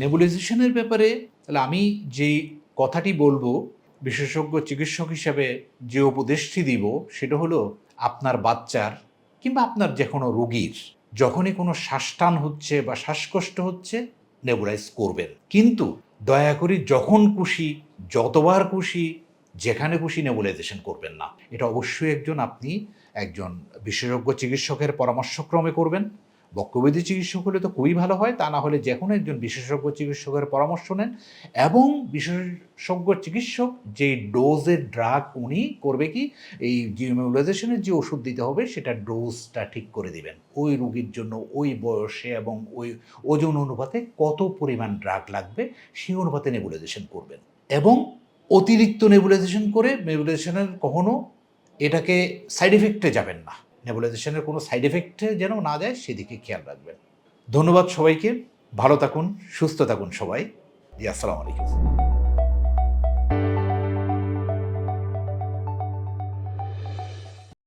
নেবুলাইজেশনের ব্যাপারে তাহলে আমি যেই কথাটি বলব, বিশেষজ্ঞ চিকিৎসক হিসাবে যে উপদেশটি দিব, সেটা হলো আপনার বাচ্চার কিংবা আপনার যে কোনো রোগীর যখনই কোনো শ্বাসটান হচ্ছে বা শ্বাসকষ্ট হচ্ছে, নেবুলাইজ করবেন। কিন্তু দয়া করে যখন খুশি, যতবার খুশি, যেখানে খুশি নেবুলাইজেশন করবেন না। এটা অবশ্যই একজন আপনি একজন বিশেষজ্ঞ চিকিৎসকের পরামর্শক্রমে করবেন। বক্ষবেদী চিকিৎসক হলে তো খুবই ভালো হয়, তা না হলে যে কোনো একজন বিশেষজ্ঞ চিকিৎসকের পরামর্শ নেন এবং বিশেষজ্ঞ চিকিৎসক যে ডোজের ড্রাগ উনি করবে কি, এই জিওমিউলাইজেশনের যে ওষুধ দিতে হবে সেটা ডোজটা ঠিক করে দিবেন। ওই রুগীর জন্য, ওই বয়সে এবং ওই ওজন অনুপাতে কত পরিমাণ ড্রাগ লাগবে সেই অনুপাতে নেবুলাইজেশন করবেন এবং অতিরিক্ত নেবুলাইজেশন করে নেবুলাইজেশনের কখনো এটাকে সাইড এফেক্টে যাবেন না। নেবুলাইজেশনের কোনো সাইড এফেক্টে যেন না যায় সেদিকে খেয়াল রাখবেন। ধন্যবাদ সবাইকে। ভালো থাকুন, সুস্থ থাকুন সবাই। আসসালামু আলাইকুম।